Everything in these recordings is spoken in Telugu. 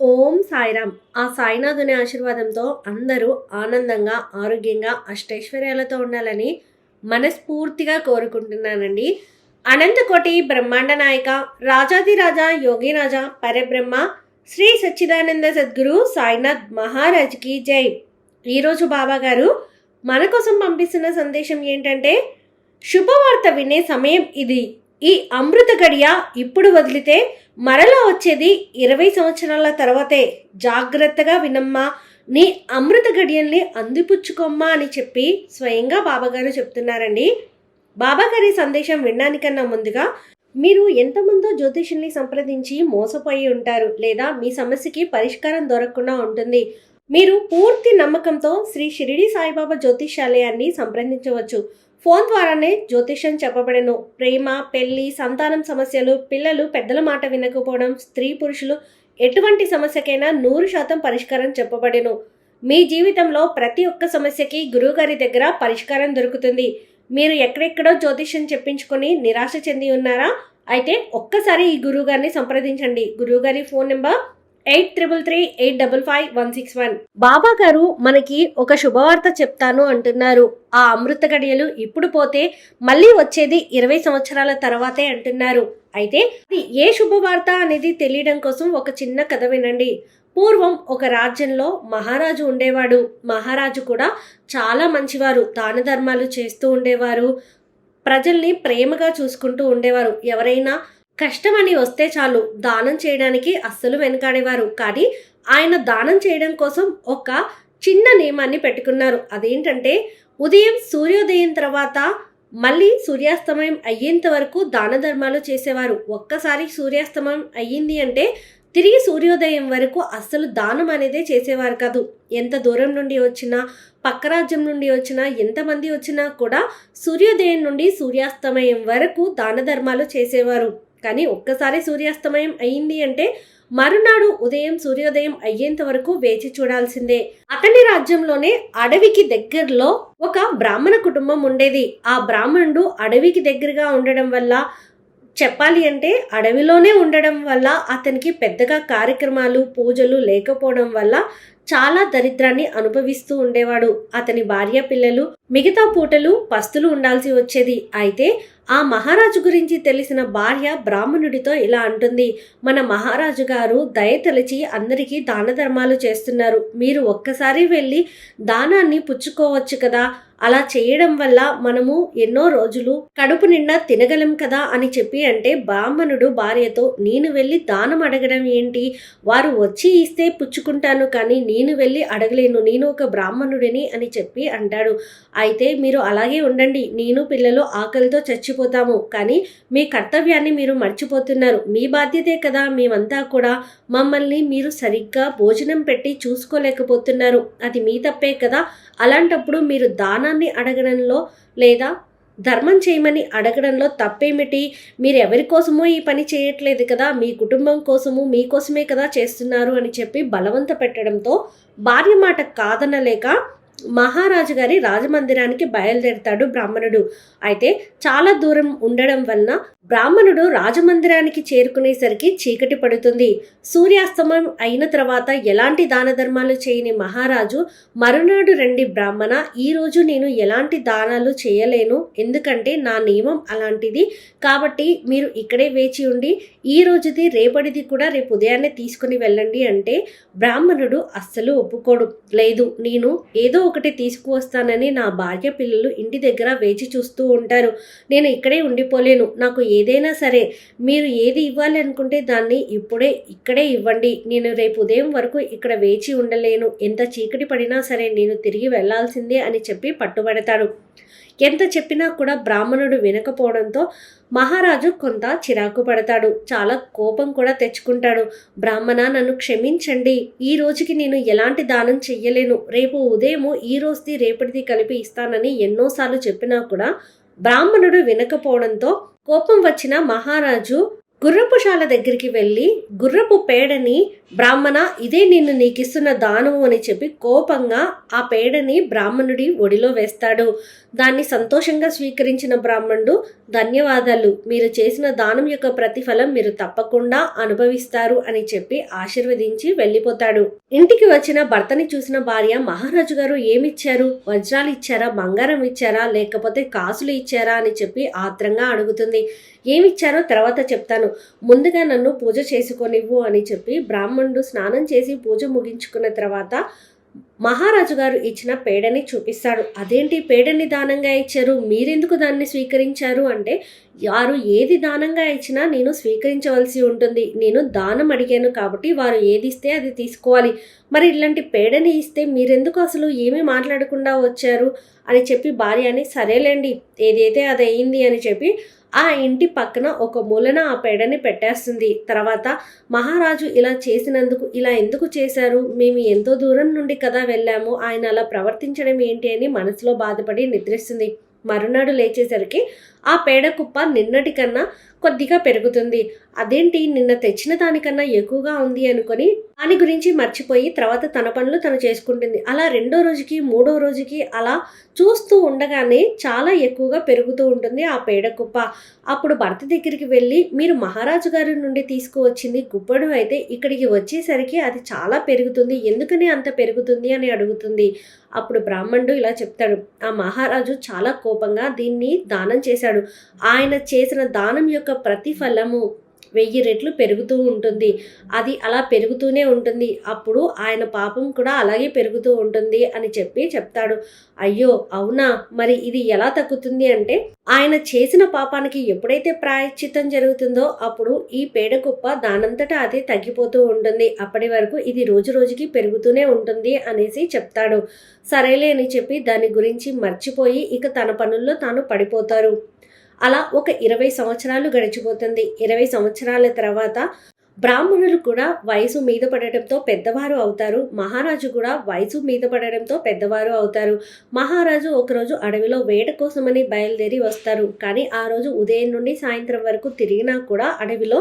ఓం సాయిరామ్. ఆ సాయినాథుని ఆశీర్వాదంతో అందరూ ఆనందంగా ఆరోగ్యంగా అష్టైశ్వర్యాలతో ఉండాలని మనస్ఫూర్తిగా కోరుకుంటున్నానండి. అనంతకోటి బ్రహ్మాండ నాయక రాజాదిరాజా యోగిరాజ పరబ్రహ్మ శ్రీ సచ్చిదానంద సద్గురు సాయినాథ్ మహారాజ్కి జై. ఈరోజు బాబా గారు మన కోసం పంపిస్తున్న సందేశం ఏంటంటే శుభవార్త వినే సమయం ఇది. ఈ అమృత గడియ ఇప్పుడు వదిలితే మరలా వచ్చేది ఇరవై సంవత్సరాల తర్వాతే. జాగ్రత్తగా వినమ్మా. నీ అమృత గడియల్ని అందిపుచ్చుకోమ్మా అని చెప్పి స్వయంగా బాబాగారు చెప్తున్నారండి. బాబాగారి సందేశం వినడానికన్నా ముందుగా మీరు ఎంతమందో జ్యోతిషుల్ని సంప్రదించి మోసపోయి ఉంటారు లేదా మీ సమస్యకి పరిష్కారం దొరకకుండా ఉంటుంది. మీరు పూర్తి నమ్మకంతో శ్రీ షిరిడి సాయిబాబా జ్యోతిషాలయాన్ని సంప్రదించవచ్చు. ఫోన్ ద్వారానే జ్యోతిష్యం చెప్పబడెను. ప్రేమ పెళ్ళి సంతానం సమస్యలు పిల్లలు పెద్దల మాట వినకపోవడం స్త్రీ పురుషులు ఎటువంటి సమస్యకైనా నూరు శాతం పరిష్కారం చెప్పబడెను. మీ జీవితంలో ప్రతి ఒక్క సమస్యకి గురువుగారి దగ్గర పరిష్కారం దొరుకుతుంది. మీరు ఎక్కడెక్కడో జ్యోతిష్యం చెప్పించుకొని నిరాశ చెంది ఉన్నారా? అయితే ఒక్కసారి ఈ గురువుగారిని సంప్రదించండి. గురువుగారి phone number eight triple three eight double five one six one. బాబా గారు మనకి ఒక శుభవార్త చెప్తాను అంటున్నారు. ఆ అమృత గడియలు ఇప్పుడు పోతే మళ్ళీ వచ్చేది ఇరవై సంవత్సరాల తర్వాతే అంటున్నారు. అయితే అది ఏ శుభవార్త అనేది తెలియడం కోసం ఒక చిన్న కథ వినండి. పూర్వం ఒక రాజ్యంలో మహారాజు ఉండేవాడు. మహారాజు కూడా చాలా మంచివారు. దాన ధర్మాలు చేస్తూ ఉండేవారు. ప్రజల్ని ప్రేమగా చూసుకుంటూ ఉండేవారు. ఎవరైనా కష్టమని వస్తే చాలు. దానం చేయడానికి అస్సలు వెనకాడేవారు. కానీ ఆయన దానం చేయడం కోసం ఒక చిన్న నియమాన్ని పెట్టుకున్నారు. అదేంటంటే ఉదయం సూర్యోదయం తర్వాత మళ్ళీ సూర్యాస్తమయం అయ్యేంత వరకు దాన ధర్మాలు చేసేవారు. ఒక్కసారి సూర్యాస్తమయం అయ్యింది అంటే తిరిగి సూర్యోదయం వరకు అస్సలు దానం అనేదే చేసేవారు కాదు. ఎంత దూరం నుండి వచ్చినా పక్క రాజ్యం నుండి వచ్చినా ఎంతమంది వచ్చినా కూడా సూర్యోదయం నుండి సూర్యాస్తమయం వరకు దాన ధర్మాలు చేసేవారు. కానీ ఒక్కసారి సూర్యాస్తమయం అయింది అంటే మరునాడు ఉదయం సూర్యోదయం అయ్యేంత వరకు వేచి చూడాల్సిందే. అతని రాజ్యంలోనే అడవికి దగ్గరలో ఒక బ్రాహ్మణ కుటుంబం ఉండేది. ఆ బ్రాహ్మణుడు అడవికి దగ్గరగా ఉండడం వల్ల చెప్పాలి అంటే అడవిలోనే ఉండడం వల్ల అతనికి పెద్దగా కార్యక్రమాలు పూజలు లేకపోవడం వల్ల చాలా దరిద్రాన్ని అనుభవిస్తూ ఉండేవాడు. అతని భార్య పిల్లలు మిగతా పూటలు పస్తులు ఉండాల్సి వచ్చేది. అయితే ఆ మహారాజు గురించి తెలిసిన భార్య బ్రాహ్మణుడితో ఇలా అంటుంది. మన మహారాజు గారు దయతలిచి అందరికీ దాన ధర్మాలు చేస్తున్నారు. మీరు ఒక్కసారి వెళ్ళి దానాన్ని పుచ్చుకోవచ్చు కదా. అలా చేయడం వల్ల మనము ఎన్నో రోజులు కడుపు నిండా తినగలం కదా అని చెప్పి అంటే బ్రాహ్మణుడు భార్యతో నేను వెళ్ళి దానం అడగడం ఏంటి? వారు వచ్చి ఇస్తే పుచ్చుకుంటాను కానీ నేను వెళ్ళి అడగలేను. నేను ఒక బ్రాహ్మణుడిని అని చెప్పి అంటాడు. అయితే మీరు అలాగే ఉండండి. నేను పిల్లలు ఆకలితో చచ్చిపోతాము. కానీ మీ కర్తవ్యాన్ని మీరు మర్చిపోతున్నారు. మీ బాధ్యతే కదా. మేమంతా కూడా మమ్మల్ని మీరు సరిగ్గా భోజనం పెట్టి చూసుకోలేకపోతున్నారు. అది మీ తప్పే కదా. అలాంటప్పుడు మీరు దానాన్ని అడగడంలో లేదా ధర్మం చేయమని అడగడంలో తప్పేమిటి? మీరు ఎవరి కోసమో ఈ పని చేయట్లేదు కదా? మీ కుటుంబం కోసము మీకోసమే కదా చేస్తున్నారు అని చెప్పి బలవంత పెట్టడంతో భార్య మాట కాదనలేక మహారాజు గారి రాజమందిరానికి బయలుదేరుతాడు బ్రాహ్మణుడు. అయితే చాలా దూరం ఉండడం వలన బ్రాహ్మణుడు రాజమందిరానికి చేరుకునేసరికి చీకటి పడుతుంది. సూర్యాస్తమయం అయిన తర్వాత ఎలాంటి దాన ధర్మాలు చేయని మహారాజు మరునాడు రండి బ్రాహ్మణ ఈ రోజు నేను ఎలాంటి దానాలు చేయలేను ఎందుకంటే నా నియమం అలాంటిది. కాబట్టి మీరు ఇక్కడే వేచి ఉండి ఈ రోజుది రేపటిది కూడా రేపు ఉదయాన్నే తీసుకుని వెళ్ళండి అంటే బ్రాహ్మణుడు అస్సలు ఒప్పుకోడు. లేదు నేను ఏదో ఒకటి తీసుకువస్తానని నా భార్య పిల్లలు ఇంటి దగ్గర వేచి చూస్తూ ఉంటారు. నేను ఇక్కడే ఉండిపోలేను. నాకు ఏదైనా సరే మీరు ఏది ఇవ్వాలి అనుకుంటే దాన్ని ఇప్పుడే ఇక్కడే ఇవ్వండి. నేను రేపు ఉదయం వరకు ఇక్కడ వేచి ఉండలేను. ఎంత చీకటి పడినా సరే నేను తిరిగి వెళ్ళాల్సిందే అని చెప్పి పట్టుబడతాడు. ఎంత చెప్పినా కూడా బ్రాహ్మణుడు వినకపోవడంతో మహారాజు కొంత చిరాకు పడతాడు. చాలా కోపం కూడా తెచ్చుకుంటాడు. బ్రాహ్మణ నన్ను క్షమించండి. ఈ రోజుకి నేను ఎలాంటి దానం చెయ్యలేను. రేపు ఉదయము ఈ రోజుది రేపటిది కలిపి ఇస్తానని ఎన్నోసార్లు చెప్పినా కూడా బ్రాహ్మణుడు వినకపోవడంతో కోపం వచ్చిన మహారాజు గుర్రపుశాల దగ్గరికి వెళ్ళి గుర్రపు పేడని బ్రాహ్మణ ఇదే నిన్ను నీకిస్తున్న దానము అని చెప్పి కోపంగా ఆ పేడని బ్రాహ్మణుడి ఒడిలో వేస్తాడు. దాన్ని సంతోషంగా స్వీకరించిన బ్రాహ్మణుడు ధన్యవాదాలు. మీరు చేసిన దానం యొక్క ప్రతిఫలం మీరు తప్పకుండా అనుభవిస్తారు అని చెప్పి ఆశీర్వదించి వెళ్ళిపోతాడు. ఇంటికి వచ్చిన భర్తని చూసిన భార్య మహారాజు గారు ఏమిచ్చారు? వజ్రాలు ఇచ్చారా? బంగారం ఇచ్చారా? లేకపోతే కాసులు ఇచ్చారా? అని చెప్పి ఆత్రంగా అడుగుతుంది. ఏమిచ్చారో తర్వాత చెప్తాను. ముందుగా నన్ను పూజ చేసుకొనివ్వు అని చెప్పి బ్రాహ్మణుడు స్నానం చేసి పూజ ముగించుకున్న తర్వాత మహారాజు గారు ఇచ్చిన పేడని చూపిస్తాడు. అదేంటి పేడని దానంగా ఇచ్చారు? మీరెందుకు దాన్ని స్వీకరించారు? అంటే వారు ఏది దానంగా ఇచ్చినా నేను స్వీకరించవలసి ఉంటుంది. నేను దానం అడిగాను కాబట్టి వారు ఏది ఇస్తే అది తీసుకోవాలి. మరి ఇలాంటి పేడని ఇస్తే మీరెందుకు అసలు ఏమీ మాట్లాడకుండా వచ్చారు? అని చెప్పి భార్య అని సరేలేండి ఏదైతే అది అయింది అని చెప్పి ఆ ఇంటి పక్కన ఒక మూలన ఆ పేడని పెట్టేస్తుంది. తర్వాత మహారాజు ఇలా చేసినందుకు ఇలా ఎందుకు చేశారు? మేము ఎంతో దూరం నుండి కదా వెళ్ళాము. ఆయన అలా ప్రవర్తించడం ఏంటి అని మనసులో బాధపడి నిద్రిస్తుంది. మరునాడు లేచేసరికి ఆ పేడ కుప్ప నిన్నటికన్నా కొద్దిగా పెరుగుతుంది. అదేంటి? నిన్న తెచ్చిన దానికన్నా ఎక్కువగా ఉంది అనుకొని దాని గురించి మర్చిపోయి తర్వాత తన పనులు తను చేసుకుంటుంది. అలా రెండో రోజుకి మూడో రోజుకి అలా చూస్తూ ఉండగానే చాలా ఎక్కువగా పెరుగుతూ ఉంటుంది ఆ పేడ కుప్ప. అప్పుడు భర్త దగ్గరికి వెళ్ళి మీరు మహారాజు గారి నుండి తీసుకువచ్చింది గుప్పడు అయితే ఇక్కడికి వచ్చేసరికి అది చాలా పెరుగుతుంది. ఎందుకని అంత పెరుగుతుంది? అని అడుగుతుంది. అప్పుడు బ్రాహ్మణుడు ఇలా చెప్తాడు. ఆ మహారాజు చాలా కోపంగా దీన్ని దానం చేశాడు. ఆయన చేసిన దానం యొక్క ప్రతిఫలము వెయ్యి రెట్లు పెరుగుతూ ఉంటుంది. అది అలా పెరుగుతూనే ఉంటుంది. అప్పుడు ఆయన పాపం కూడా అలాగే పెరుగుతూ ఉంటుంది అని చెప్పి చెప్తాడు. అయ్యో అవునా? మరి ఇది ఎలా తగ్గుతుంది అంటే ఆయన చేసిన పాపానికి ఎప్పుడైతే ప్రాయశ్చిత్తం జరుగుతుందో అప్పుడు ఈ పేడ కుప్ప దానంతటా అదే తగ్గిపోతూ ఉంటుంది. అప్పటి వరకు ఇది రోజు రోజుకి పెరుగుతూనే ఉంటుంది అనేసి చెప్తాడు. సరేలే అని చెప్పి దాని గురించి మర్చిపోయి ఇక తన పనుల్లో తాను పడిపోతారు. అలా ఒక ఇరవై సంవత్సరాలు గడిచిపోతుంది. ఇరవై సంవత్సరాల తర్వాత బ్రాహ్మణులు కూడా వయసు మీద పడటంతో పెద్దవారు అవుతారు. మహారాజు కూడా వయసు మీద పడడంతో పెద్దవారు అవుతారు. మహారాజు ఒకరోజు అడవిలో వేట కోసమని బయలుదేరి వస్తారు. కానీ ఆ రోజు ఉదయం నుండి సాయంత్రం వరకు తిరిగినా కూడా అడవిలో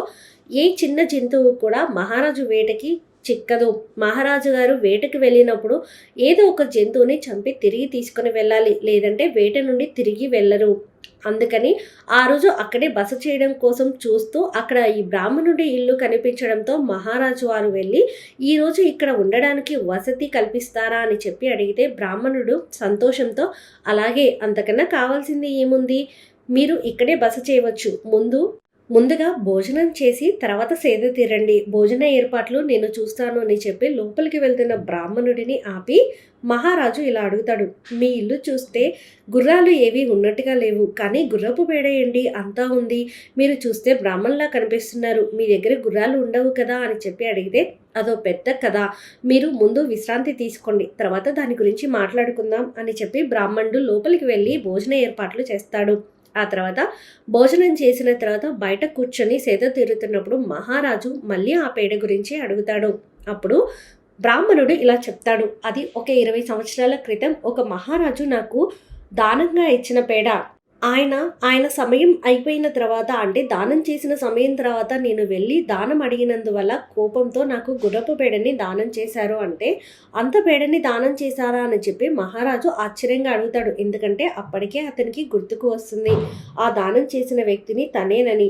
ఏ చిన్న జంతువు కూడా మహారాజు వేటకి చిక్కదు. మహారాజు గారు వేటకు వెళ్ళినప్పుడు ఏదో ఒక జంతువుని చంపి తిరిగి తీసుకుని వెళ్ళాలి. లేదంటే వేట నుండి తిరిగి వెళ్ళరు. అందుకని ఆ రోజు అక్కడే బస చేయడం కోసం చూస్తూ అక్కడ ఈ బ్రాహ్మణుడి ఇల్లు కనిపించడంతో మహారాజు వారు వెళ్ళి ఈ రోజు ఇక్కడ ఉండడానికి వసతి కల్పిస్తారా? అని చెప్పి అడిగితే బ్రాహ్మణుడు సంతోషంతో అలాగే అంతకన్నా కావాల్సింది ఏముంది? మీరు ఇక్కడే బస చేయవచ్చు. ముందు ముందుగా భోజనం చేసి తర్వాత సేద తీరండి. భోజన ఏర్పాట్లు నేను చూస్తాను అని చెప్పి లోపలికి వెళ్తున్న బ్రాహ్మణుడిని ఆపి మహారాజు ఇలా అడుగుతాడు. మీ ఇల్లు చూస్తే గుర్రాలు ఏవి ఉన్నట్టుగా లేవు. కానీ గుర్రపు పేడేయండి అంతా ఉంది. మీరు చూస్తే బ్రాహ్మణులా కనిపిస్తున్నారు. మీ దగ్గర గుర్రాలు ఉండవు కదా అని చెప్పి అడిగితే అదో పెద్ద కథ. మీరు ముందు విశ్రాంతి తీసుకోండి. తర్వాత దాని గురించి మాట్లాడుకుందాం అని చెప్పి బ్రాహ్మణుడు లోపలికి వెళ్ళి భోజన ఏర్పాట్లు చేస్తాడు. ఆ తర్వాత భోజనం చేసిన తర్వాత బయట కూర్చొని సేద తీరుతున్నప్పుడు మహారాజు మళ్ళీ ఆ పేడ గురించి అడుగుతాడు. అప్పుడు బ్రాహ్మణుడు ఇలా చెప్తాడు. అది ఒక ఇరవై సంవత్సరాల క్రితం ఒక మహారాజు నాకు దానంగా ఇచ్చిన పేడ. ఆయన ఆయన సమయం అయిపోయిన తర్వాత అంటే దానం చేసిన సమయం తర్వాత నేను వెళ్ళి దానం అడిగినందువల్ల కోపంతో నాకు గుర్రపు పేడని దానం చేశారు అంటే అంత పేడని దానం చేశారా అని చెప్పి మహారాజు ఆశ్చర్యంగా అడుగుతాడు. ఎందుకంటే అప్పటికే అతనికి గుర్తుకు వస్తుంది. ఆ దానం చేసిన వ్యక్తిని తనేనని.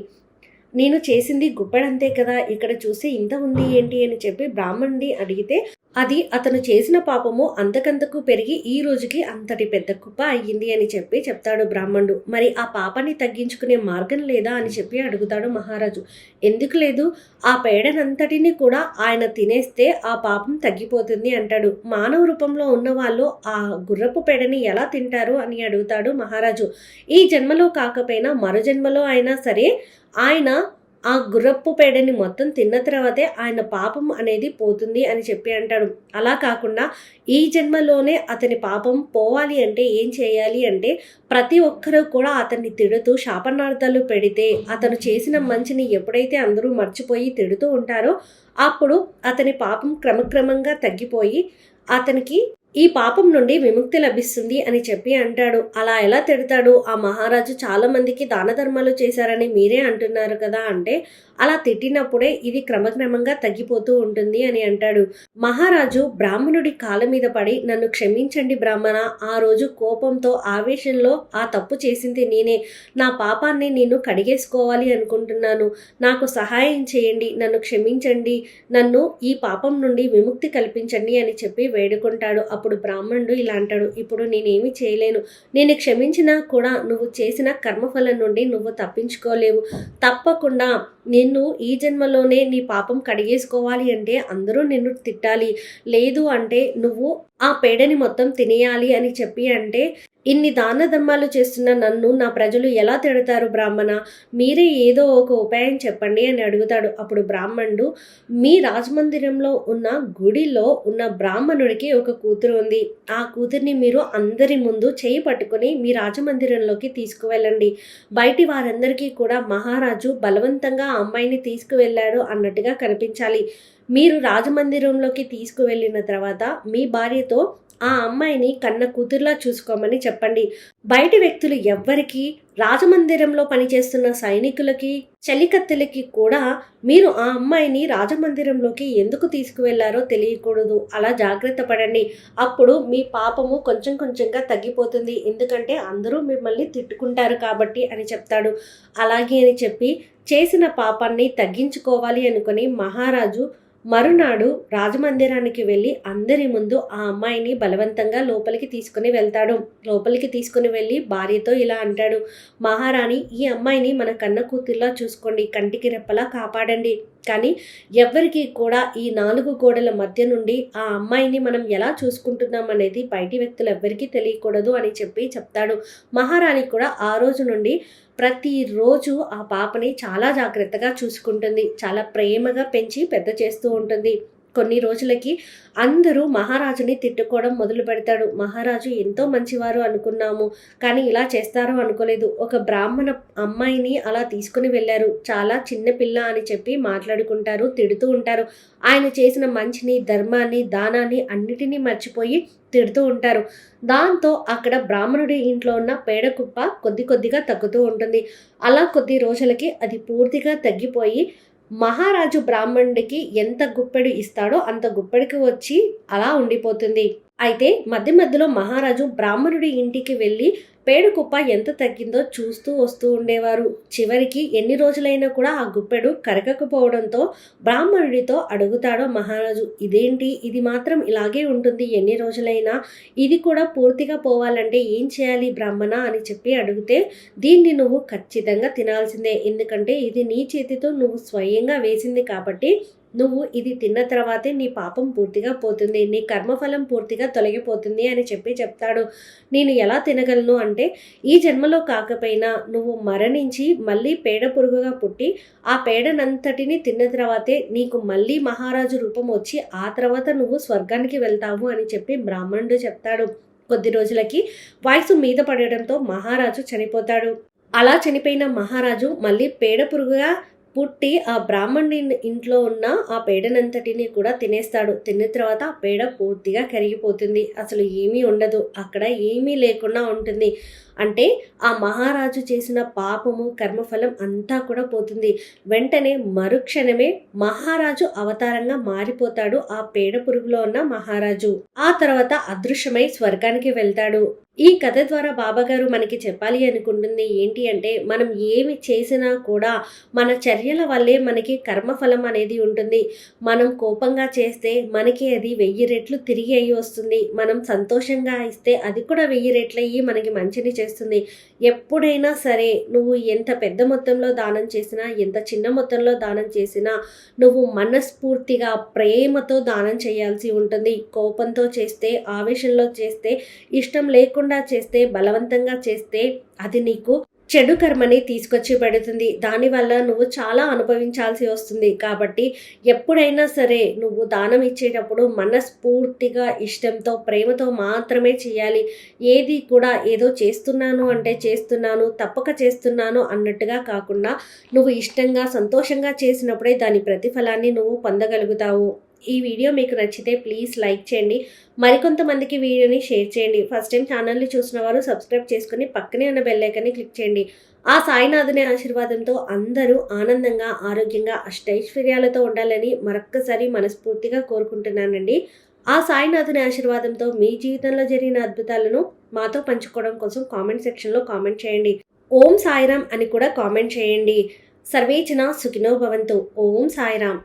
నేను చేసింది గుప్పెడంతే కదా ఇక్కడ చూసి ఇంత ఉంది ఏంటి అని చెప్పి బ్రాహ్మణుడి అడిగితే అది అతను చేసిన పాపము అంతకంతకు పెరిగి ఈ రోజుకి అంతటి పెద్ద కుప్ప అయ్యింది అని చెప్పి చెప్తాడు బ్రాహ్మణుడు. మరి ఆ పాపాన్ని తగ్గించుకునే మార్గం లేదా అని చెప్పి అడుగుతాడు మహారాజు. ఎందుకు లేదు? ఆ పేడనంతటిని కూడా ఆయన తినేస్తే ఆ పాపం తగ్గిపోతుంది అంటాడు. మానవ రూపంలో ఉన్న వాళ్ళు ఆ గుర్రపు పేడని ఎలా తింటారు అని అడుగుతాడు మహారాజు. ఈ జన్మలో కాకపోయినా మరో జన్మలో అయినా సరే ఆయన ఆ గుర్రపు పేడని మొత్తం తిన్న తర్వాతే ఆయన పాపం అనేది పోతుంది అని చెప్పి అంటాడు. అలా కాకుండా ఈ జన్మలోనే అతని పాపం పోవాలి అంటే ఏం చేయాలి అంటే ప్రతి ఒక్కరూ కూడా అతన్ని తిడుతూ శాపనార్థాలు పెడితే అతను చేసిన మంచిని ఎప్పుడైతే అందరూ మర్చిపోయి తిడుతూ ఉంటారో అప్పుడు అతని పాపం క్రమక్రమంగా తగ్గిపోయి అతనికి ఈ పాపం నుండి విముక్తి లభిస్తుంది అని చెప్పి అంటాడు. అలా ఎలా తిడతాడు? ఆ మహారాజు చాలా మందికి దాన ధర్మాలు చేశారని మీరే అంటున్నారు కదా అంటే అలా తిట్టినప్పుడే ఇది క్రమక్రమంగా తగ్గిపోతూ ఉంటుంది అని అంటాడు. మహారాజు బ్రాహ్మణుడి కాళ్ళ మీద పడి నన్ను క్షమించండి బ్రాహ్మణ ఆ రోజు కోపంతో ఆవేశంలో ఆ తప్పు చేసింది నేనే. నా పాపాన్ని నేను కడిగేసుకోవాలి అనుకుంటున్నాను. నాకు సహాయం చేయండి నన్ను క్షమించండి. నన్ను ఈ పాపం నుండి విముక్తి కల్పించండి అని చెప్పి వేడుకుంటాడు. అప్పుడు బ్రాహ్మణుడు ఇలా అంటాడు ఇప్పుడు నేనేమి చేయలేను. నేను క్షమించినా కూడా నువ్వు చేసిన కర్మఫలం నుండి నువ్వు తప్పించుకోలేవు. తప్పకుండా నేను నిన్ను ఈ జన్మలోనే నీ పాపం కడిగేసుకోవాలి అంటే అందరూ నిన్ను తిట్టాలి. లేదు అంటే నువ్వు ఆ పేడని మొత్తం తినేయాలి అని చెప్పి అంటే ఇన్ని దాన ధర్మాలు చేస్తున్న నన్ను నా ప్రజలు ఎలా తిడతారు బ్రాహ్మణ? మీరే ఏదో ఒక ఉపాయం చెప్పండి అని అడుగుతాడు. అప్పుడు బ్రాహ్మణుడు మీ రాజమందిరంలో ఉన్న గుడిలో ఉన్న బ్రాహ్మణుడికి ఒక కూతురు ఉంది. ఆ కూతుర్ని మీరు అందరి ముందు చేయి పట్టుకొని మీ రాజమందిరంలోకి తీసుకువెళ్ళండి. బయటి వారందరికీ కూడా మహారాజు బలవంతంగా ఆ అమ్మాయిని తీసుకువెళ్ళాడు అన్నట్టుగా కనిపించాలి. మీరు రాజమందిరంలోకి తీసుకువెళ్ళిన తర్వాత మీ భార్యతో ఆ అమ్మాయిని కన్న కూతుర్లా చూసుకోమని చెప్పండి. బయటి వ్యక్తులు ఎవ్వరికి రాజమందిరంలో పనిచేస్తున్న సైనికులకి చలికత్తెలకి కూడా మీరు ఆ అమ్మాయిని రాజమందిరంలోకి ఎందుకు తీసుకువెళ్ళారో తెలియకూడదు. అలా జాగ్రత్త పడండి. అప్పుడు మీ పాపము కొంచెం కొంచెంగా తగ్గిపోతుంది. ఎందుకంటే అందరూ మిమ్మల్ని తిట్టుకుంటారు కాబట్టి అని చెప్తాడు. అలాగే అని చెప్పి చేసిన పాపాన్ని తగ్గించుకోవాలి అనుకుని మహారాజు మరునాడు రాజమందిరానికి వెళ్ళి అందరి ముందు ఆ అమ్మాయిని బలవంతంగా లోపలికి తీసుకుని వెళ్తాడు. లోపలికి తీసుకుని వెళ్ళి భార్యతో ఇలా అంటాడు మహారాణి ఈ అమ్మాయిని మన కన్న కూతుర్లా చూసుకోండి కంటికి రెప్పలా కాపాడండి. కానీ ఎవ్వరికీ కూడా ఈ నాలుగు గోడల మధ్య నుండి ఆ అమ్మాయిని మనం ఎలా చూసుకుంటున్నాం అనేది బయటి వ్యక్తులు ఎవ్వరికీ తెలియకూడదు అని చెప్పి చెప్తాడు. మహారాణి కూడా ఆ రోజు నుండి ప్రతిరోజు ఆ పాపని చాలా జాగ్రత్తగా చూసుకుంటుంది. చాలా ప్రేమగా పెంచి పెద్ద చేస్తూ ఉంటుంది. కొన్ని రోజులకి అందరూ మహారాజుని తిట్టుకోవడం మొదలు పెడతాడు. మహారాజు ఎంతో మంచివారు అనుకున్నాము కానీ ఇలా చేస్తారు అనుకోలేదు. ఒక బ్రాహ్మణ అమ్మాయిని అలా తీసుకుని వెళ్ళారు. చాలా చిన్న పిల్ల అని చెప్పి మాట్లాడుకుంటారు తిడుతూ ఉంటారు. ఆయన చేసిన మంచిని ధర్మాన్ని దానాన్ని అన్నిటినీ మర్చిపోయి తిడుతూ ఉంటారు. దాంతో అక్కడ బ్రాహ్మణుడి ఇంట్లో ఉన్న పేడ కుప్ప కొద్ది కొద్దిగా తగ్గుతూ ఉంటుంది. అలా కొద్ది రోజులకి అది పూర్తిగా తగ్గిపోయి మహారాజు బ్రాహ్మణుడికి ఎంత గుప్పెడు ఇస్తాడో అంత గుప్పెడికి వచ్చి అలా ఉండిపోతుంది. అయితే మధ్య మధ్యలో మహారాజు బ్రాహ్మణుడి ఇంటికి వెళ్ళి పేడు కుప్ప ఎంత తగ్గిందో చూస్తూ వస్తూ ఉండేవారు. చివరికి ఎన్ని రోజులైనా కూడా ఆ గుప్పెడు కరగకపోవడంతో బ్రాహ్మణుడితో అడుగుతాడో మహారాజు. ఇదేంటి? ఇది మాత్రం ఇలాగే ఉంటుంది. ఎన్ని రోజులైనా ఇది కూడా పూర్తిగా పోవాలంటే ఏం చేయాలి బ్రాహ్మణ అని చెప్పి అడిగితే దీన్ని నువ్వు ఖచ్చితంగా తినాల్సిందే. ఎందుకంటే ఇది నీ చేతితో నువ్వు స్వయంగా వేసింది కాబట్టి నువ్వు ఇది తిన్న తర్వాతే నీ పాపం పూర్తిగా పోతుంది నీ కర్మఫలం పూర్తిగా తొలగిపోతుంది అని చెప్పి చెప్తాడు. నేను ఎలా తినగలను అంటే ఈ జన్మలో కాకపోయినా నువ్వు మరణించి మళ్ళీ పేడ పురుగుగా పుట్టి ఆ పేడనంతటిని తిన్న తర్వాతే నీకు మళ్ళీ మహారాజు రూపం వచ్చి ఆ తర్వాత నువ్వు స్వర్గానికి వెళ్తావు అని చెప్పి బ్రాహ్మణుడు చెప్తాడు. కొద్ది రోజులకి వయసు మీద పడడంతో మహారాజు చనిపోతాడు. అలా చనిపోయిన మహారాజు మళ్ళీ పేడ పురుగుగా పుట్టి ఆ బ్రాహ్మణుడి ఇంట్లో ఉన్న ఆ పేడనంతటిని కూడా తినేస్తాడు. తిన్న తర్వాత ఆ పేడ పూర్తిగా కరిగిపోతుంది. అసలు ఏమీ ఉండదు. అక్కడ ఏమీ లేకుండా ఉంటుంది. అంటే ఆ మహారాజు చేసిన పాపము కర్మఫలం అంతా కూడా పోతుంది. వెంటనే మరుక్షణమే మహారాజు అవతారంగా మారిపోతాడు ఆ పేడ పురుగులో ఉన్న మహారాజు. ఆ తర్వాత అదృశ్యమై స్వర్గానికి వెళ్తాడు. ఈ కథ ద్వారా బాబాగారు మనకి చెప్పాలి అనుకుంటుంది ఏంటి అంటే మనం ఏమి చేసినా కూడా మన చర్యల వల్లే మనకి కర్మఫలం అనేది ఉంటుంది. మనం కోపంగా చేస్తే మనకి అది వెయ్యి రెట్లు తిరిగి అయ్యి వస్తుంది. మనం సంతోషంగా ఇస్తే అది కూడా వెయ్యి రెట్లు అయ్యి మనకి మంచిని చేస్తుంది. ఎప్పుడైనా సరే నువ్వు ఎంత పెద్ద మొత్తంలో దానం చేసినా ఎంత చిన్న మొత్తంలో దానం చేసినా నువ్వు మనస్ఫూర్తిగా ప్రేమతో దానం చేయాల్సి ఉంటుంది. కోపంతో చేస్తే ఆవేశంలో చేస్తే ఇష్టం లేకుండా చేస్తే బలవంతంగా చేస్తే అది నీకు చెడు కర్మని తీసుకొచ్చి పెడుతుంది. దానివల్ల నువ్వు చాలా అనుభవించాల్సి వస్తుంది. కాబట్టి ఎప్పుడైనా సరే నువ్వు దానం ఇచ్చేటప్పుడు మనస్ఫూర్తిగా ఇష్టంతో ప్రేమతో మాత్రమే చేయాలి. ఏది కూడా ఏదో చేస్తున్నాను అంటే చేస్తున్నాను తప్పక చేస్తున్నాను అన్నట్టుగా కాకుండా నువ్వు ఇష్టంగా సంతోషంగా చేసినప్పుడే దాని ప్రతిఫలాన్ని నువ్వు పొందగలుగుతావు. ఈ వీడియో మీకు నచ్చితే ప్లీజ్ లైక్ చేయండి. మరికొంతమందికి వీడియోని షేర్ చేయండి. ఫస్ట్ టైం ఛానల్ని చూసిన వారు సబ్స్క్రైబ్ చేసుకుని పక్కనే ఉన్న బెల్లైకన్ని క్లిక్ చేయండి. ఆ సాయినాథుని ఆశీర్వాదంతో అందరూ ఆనందంగా ఆరోగ్యంగా అష్టైశ్వర్యాలతో ఉండాలని మరొక్కసారి మనస్ఫూర్తిగా కోరుకుంటున్నానండి. ఆ సాయినాథుని ఆశీర్వాదంతో మీ జీవితంలో జరిగిన అద్భుతాలను మాతో పంచుకోవడం కోసం కామెంట్ సెక్షన్లో కామెంట్ చేయండి. ఓం సాయిరామ్ అని కూడా కామెంట్ చేయండి. సర్వేచన సుఖినో భవంతు. ఓం సాయిరామ్.